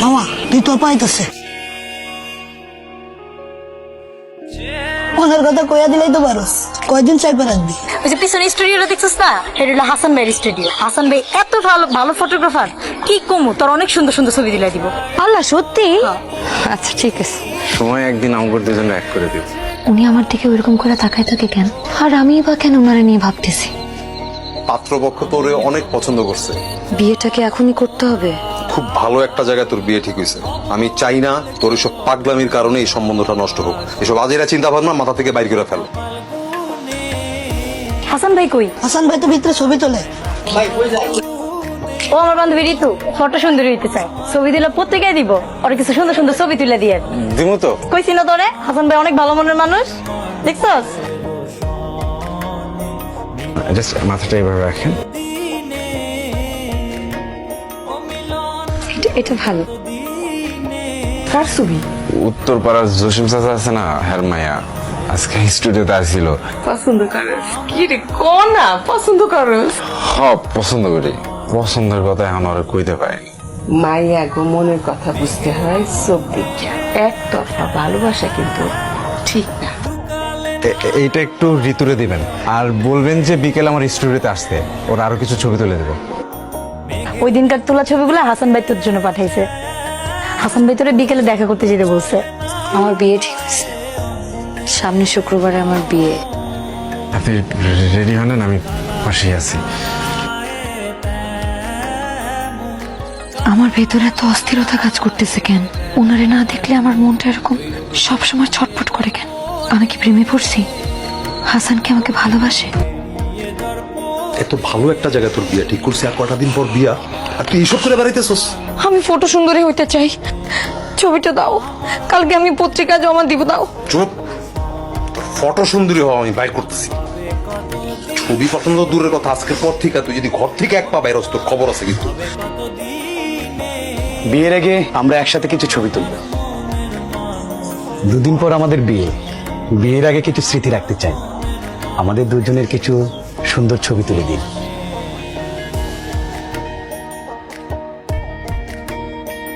মামা তুই তোর পাইতেছে মনের কথা কইয়া দিলেই তো পারস। কয়দিন চাইপা রাখবি? ওই যে পিছনে স্টুডিওটা দেখছিস না? এটা হলো হাসান ভাইয়ের স্টুডিও। হাসান ভাই এত ভালো ভালো ফটোগ্রাফার কি কমু তোর অনেক সুন্দর সুন্দর ছবি দিলে দিব। আল্লাহ সত্যি? আচ্ছা ঠিক আছে। সময় একদিন আমগর দুজনে এক করে দিব। উনি আমার দিকে ওইরকম করে তাকায় থাকে কেন? আর আমি বা কেন ওনারে নিয়ে ভাবতেছি? পাত্রপক্ষ তোরে অনেক পছন্দ করছে। বিয়েটাকে এখনই করতে হবে? খুব ভালো একটা জায়গায় তোর বিয়ে ঠিক হয়েছে। আমি চাই না তোর এসব পাগলামির কারণে এই সম্বন্ধটা নষ্ট হোক। এসব আজেরা চিন্তা ভাবনা মাথা থেকে বাইর করে ফেল। হাসান ভাই কই? হাসান ভাই তো ভিতরে ছবি তোলে। ও আমার বান্ধবী ঋতু ফটো সুন্দর হইতে চায়। ছবি দিলে প্রত্যেকে দিব ওর কিছু সুন্দর সুন্দর ছবি তুলে দিয়ে। দিমু তো। কইছি না তোরে হাসান ভাই অনেক ভালো মনের মানুষ। দেখছস? জাস্ট মাথাটা এইভাবে রাখেন। এটা- ভালো। কার ছবি? জসিম চাচা আছে না হ্যার মায়া আজকে স্টুডিওতে আসছিল পছন্দ করস কি রে কোনা? পছন্দ করস হ পছন্দ করি। পছন্দের কথা এখন আর কইতে পারি মাইয়া গো মনের কথা বুঝতে হয় চোখ দেখিয়া একতরফা ভালোবাসা কিন্তু ঠিক এইটা একটু ঋতুরে দিবেন। আর বলবেন যে বিকেল আমার স্টুডিওতে আসতে ওর আরও কিছু ছবি তুলে দেবে। ওই দিনকার তোলা ছবিগুলো হাসান ভাই তোর জন্য পাঠাইছে। হাসান ভাই তোরে বিকেলে দেখা করতে যেতে বলছে। আমার বিয়ে ঠিক হয়েছে। সামনে শুক্রবারে আমার বিয়ে। আপনি রেডি হন আমি পাশেই আছি। আমার ভেতরে এত অস্থিরতা কাজ করতেছে কেন? ওনারে না দেখলে আমার মনটা এরকম সবসময় ছটফট করে কেন? আমি কি প্রেমে পড়ছি। হাসান কি আমাকে ভালোবাসে। এত ভালো একটা জায়গা তোর বিয়া ঠিক করছে আর কটা দিন পর বিয়া? আর তুই এইসব করে বেড়াইতেছস? আমি ফটো সুন্দরী হইতে চাই। ছবিটা দাও। কালকে আমি পত্রিকা জমা দিব দাও। চুপ। তোর ফটো সুন্দরী হওয়া আমি বাইর করতেছি। ছবি পছন্দ দূরের কথা আজকের পর থেকে তুই যদি ঘর থেকে এক পা বাইরস তোর খবর আছে কিন্তু। বিয়ের আগে আমরা একসাথে কিছু ছবি তুলব। দুদিন পর আমাদের বিয়ে। বিয়ের আগে কিছু স্মৃতি রাখতে চাই। আমাদের দুজনের কিছু সুন্দর ছবি তুলে দিন।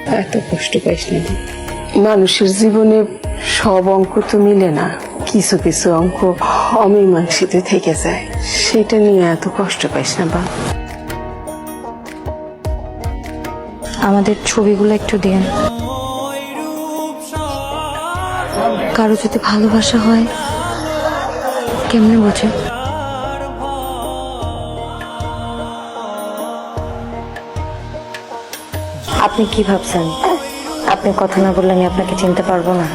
এত কষ্ট পাইস না মানুষের জীবনে সব অঙ্ক তো মিলে না। কিছু কিছু অঙ্ক অমীমাংসিত থেকে যায়। সেটা নিয়ে এত কষ্ট পাইস না বা আমাদের ছবিগুলো একটু দিন। কারও যদি ভালোবাসা হয়, কেমনে বোঝে? আপনি কি ভাবছেন? আপনি কথা না বললে আমি আপনাকে চিনতে পারব না।